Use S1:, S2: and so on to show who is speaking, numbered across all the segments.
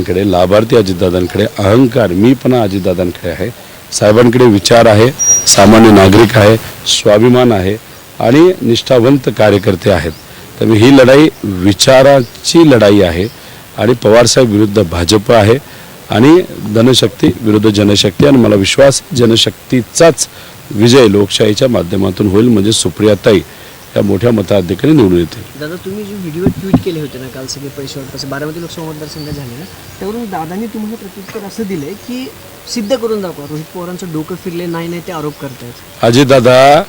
S1: अजितदादांकडे लाभार्थी अजितदादांकडे अहंकार मी पण अजितदादांकडे आहे. साहेबांकडे विचार आहे सामान्य नागरिक आहे स्वाभिमान आहे आणि निष्ठावंत कार्यकर्ते आहेत. त्यामुळे ही लढाई विचाराची लढाई आहे आणि पवारसाहेब विरुद्ध भाजप आहे आणि धनशक्ती विरुद्ध जनशक्ती आणि मला विश्वास जनशक्तीचाच विजय लोकशाहीच्या माध्यमातून होईल म्हणजे सुप्रियाताई. या मोठ्या मताधिकारी निवडून येतील.
S2: दादा तुम्ही जे व्हिडिओ ट्विट केले होते ना काल सगळे पैसे वाटपास बारामती लोकसभा मतदारसंघ झाले ना त्यावरून दादांनी तुम्हाला प्रत्युत्तर असं दिलंय की सिद्ध करून दाखवा रोहित पवारांचं डोकं फिरले नाही नाही ते आरोप करतायत.
S1: अजितदादा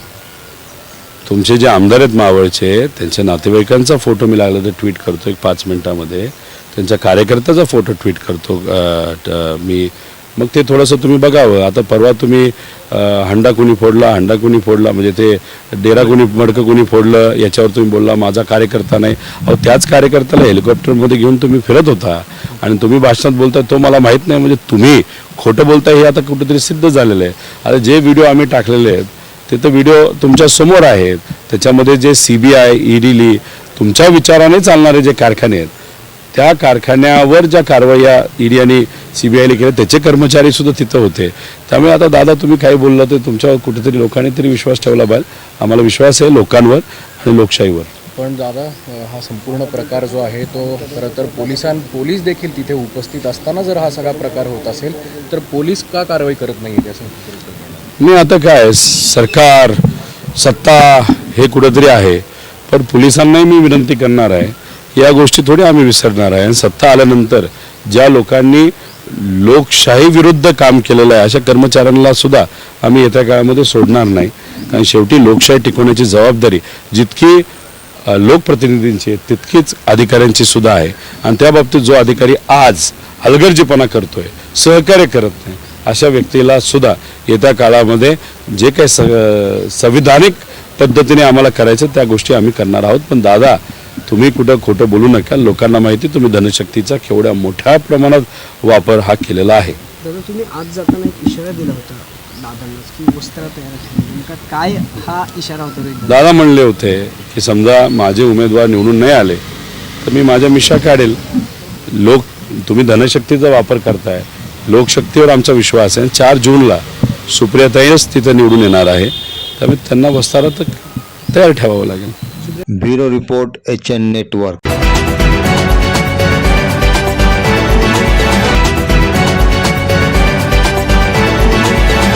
S1: तुमचे जे आमदार आहेत मावळचे त्यांच्या नातेवाईकांचा फोटो मी लागला तर ट्विट करतो एक पाच मिनिटामध्ये. त्यांच्या कार्यकर्त्याचा फोटो ट्विट करतो मी मग ते थोडंसं तुम्ही बघावं. आता परवा तुम्ही हंडा कुणी फोडला हंडा कुणी फोडला म्हणजे ते डेरा कुणी मडकं कुणी फोडलं याच्यावर तुम्ही बोलला माझा कार्यकर्ता नाही. अहो त्याच कार्यकर्त्याला हेलिकॉप्टरमध्ये घेऊन तुम्ही फिरत होता. आणि तुम्ही भाषणात बोलताय तो मला माहीत नाही म्हणजे तुम्ही खोटं बोलताय हे आता कुठेतरी सिद्ध झालेलं आहे. आता जे व्हिडिओ आम्ही टाकलेले आहेत ते तर व्हिडिओ तुमच्यासमोर आहेत. त्याच्यामध्ये जे सी बी आय ईडीली तुमच्या विचाराने चालणारे जे कारखाने आहेत त्या कारखान्यावर ज्या कारवाया ईडी आणि सी बी आयने केल्या त्याचे कर्मचारी सुद्धा तिथं होते. त्यामुळे आता दादा तुम्ही काही बोलला तर तुमच्यावर कुठेतरी लोकांनी तरी विश्वास ठेवला पाहिजे. आम्हाला विश्वास आहे लोकांवर आणि लोकशाहीवर.
S3: पण दादा हा संपूर्ण प्रकार जो आहे तो खरं तर पोलिसां पोलीस देखील तिथे उपस्थित असताना जर हा सगळा प्रकार होत असेल तर पोलीस का कारवाई करत नाही त्याचं?
S1: नाही आता काय सरकार सत्ता हे कुठेतरी आहे. पण पोलिसांनाही मी विनंती करणार आहे या गोष्टी थोडी आम्ही विसरणार आहे. आणि सत्ता आल्यानंतर ज्या लोकांनी लोकशाही विरुद्ध काम केलेलं आहे अशा कर्मचाऱ्यांना सुद्धा आम्ही येत्या काळामध्ये सोडणार नाही. कारण शेवटी लोकशाही टिकवण्याची जबाबदारी जितकी लोकप्रतिनिधींची आहे, तितकीच अधिकाऱ्यांची सुद्धा आहे. आणि त्या बाबतीत जो अधिकारी आज हलगर्जीपणा करतोय सहकार्य करत नाही अशा व्यक्तीला सुद्धा येत्या काळामध्ये जे काही स संविधानिक पद्धतीने आम्हाला करायचं त्या गोष्टी आम्ही करणार आहोत. पण दादा तुम्ही कुठं खोटं बोलू नका. लोकांना माहिती तुम्ही धनशक्तीचा केवढ्या मोठ्या प्रमाणात वापर हा केलेला आहे.
S2: दादा तुम्ही आज जाताना एक इशारा दिला होता दादांनाच की वस्त्र तयार नेमका काय हा इशारा होता? दादा
S1: म्हणले होते की समजा माझे उमेदवार निवडून नाही आले तर मी माझ्या मिशा काढेल. लोक तुम्ही धनशक्तीचा वापर करताय. लोकशक्तीवर आमचा विश्वास आहे. चार जूनला सुप्रियाताईच तिथं निवडून येणार आहे. त्यामुळे त्यांना वस्तारा तर तयार ठेवावं लागेल.
S4: Bureau Report HN Network.